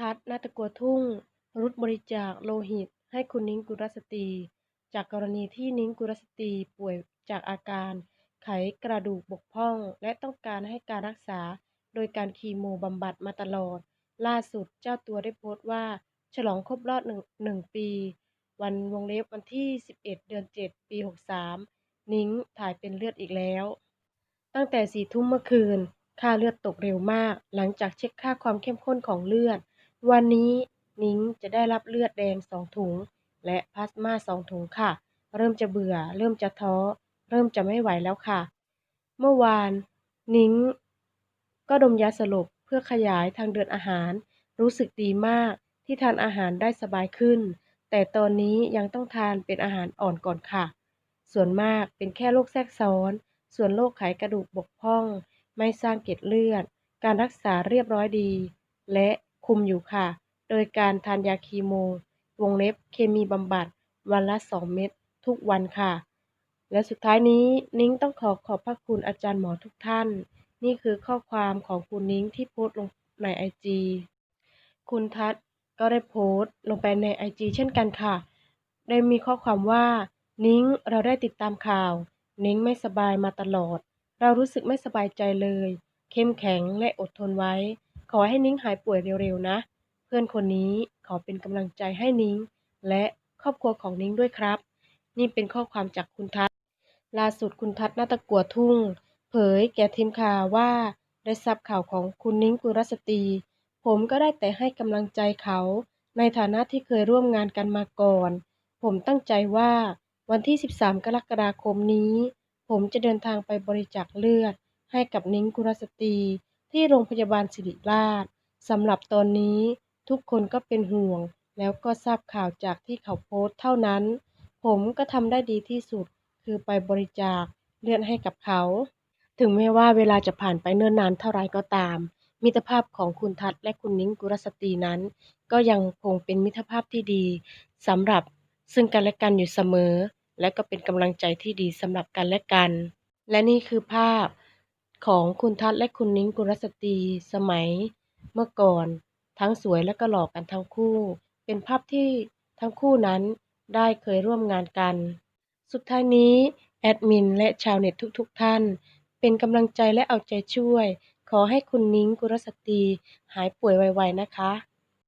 ทัศน์นาตกัวทุ่ง รุดบริจาคโลหิต ให้คุณนิ้งกุลสตรี จากกรณีที่นิ้งกุลสตรีป่วยจากอาการไขกระดูกบกพร่อง และต้องการให้การรักษาโดยการคีโมบำบัดมาตลอด ล่าสุดเจ้าตัวได้โพสต์ว่า ฉลองครบรอบหนึ่งหนึ่งปี วันวงเล็บวันที่ 11 เดือน 7 ปี 63 นิ้งถ่ายเป็นเลือดอีกแล้ว ตั้งแต่สี่ทุ่มเมื่อคืน ค่าเลือดตกเร็วมาก หลังจากเช็คค่าความเข้มข้นของเลือด วันนี้นิ้งจะได้รับเลือดแดงสองถุง และพลาสมาสองถุงค่ะ เริ่มจะเบื่อ เริ่มจะท้อ เริ่มจะไม่ไหวแล้วค่ะ เมื่อวานนิ้งก็ดมยาสลบเพื่อขยายทางเดินอาหาร รู้สึกดีมากที่ทานอาหารได้สบายขึ้น แต่ตอนนี้ยังต้องทานเป็นอาหารอ่อนก่อนค่ะ ส่วนมากเป็นแค่โรคแทรกซ้อน ส่วนโรคไขกระดูกบกพร่อง ไม่สร้างเกล็ดเลือด การรักษาเรียบร้อยดี และ คุมอยู่ค่ะ โดยการทานยาคีโม วงเล็บเคมีบำบัด วันละ 2 เม็ดทุกวันค่ะ และสุดท้ายนี้นิ้งต้องขอขอบพระคุณอาจารย์หมอทุกท่าน นี่คือข้อความของคุณนิ้งที่โพสต์ลงในไอจีคุณทัศน์ก็ได้โพสต์ลงไปในไอจีเช่นกันค่ะ ได้มีข้อความว่า นิ้งเราได้ติดตามข่าว นิ้งไม่สบายมาตลอด เรารู้สึกไม่สบายใจเลย เข้มแข็งและอดทนไว้ ขอให้นิ้งหายป่วยเร็วๆนะ เพื่อนคนนี้ขอเป็นกำลังใจให้นิ้ง และครอบครัวของนิ้งด้วยครับ นี่เป็นข้อความจากคุณทัศล่าสุดคุณทัศนาตะกัวทุ่ง เผยแก่ทีมข่าวว่า ได้ทราบข่าวของคุณนิ้งกุลสตรี ผมก็ได้แต่ให้กำลังใจเขา ในฐานะที่เคยร่วมงานกันมาก่อน ผมตั้งใจว่าวันที่ 13 กรกฎาคมนี้ ผมจะเดินทางไปบริจาคเลือด ให้กับนิ้งกุลสตรี ที่โรงพยาบาลศิริราชสำหรับตอนนี้ทุกคนก็เป็นห่วง แล้วก็ทราบข่าวจากที่เขาโพสต์เท่านั้น ผมก็ทำได้ดีที่สุด คือไปบริจาคเลือดให้กับเขา ถึงแม้ว่าเวลาจะผ่านไปเนิ่นนานเท่าไรก็ตาม มิตรภาพของคุณทัศและคุณนิ้งกุลสตรีนั้น ก็ยังคงเป็นมิตรภาพที่ดีสำหรับซึ่งกันและกันอยู่เสมอ และก็เป็นกำลังใจที่ดีสำหรับกันและกัน และนี่คือภาพ ของคุณทัศน์และคุณนิ้งกุลสตรีสมัยเมื่อก่อน ทั้งสวยและก็หล่อกันทั้งคู่ เป็นภาพที่ทั้งคู่นั้นได้เคยร่วมงานกัน สุดท้ายนี้ แอดมินและชาวเน็ตทุกๆทท่าน เป็นกำลังใจและเอาใจช่วย ขอให้คุณนิ้งกุลสตรีหายป่วยไวๆนะคะ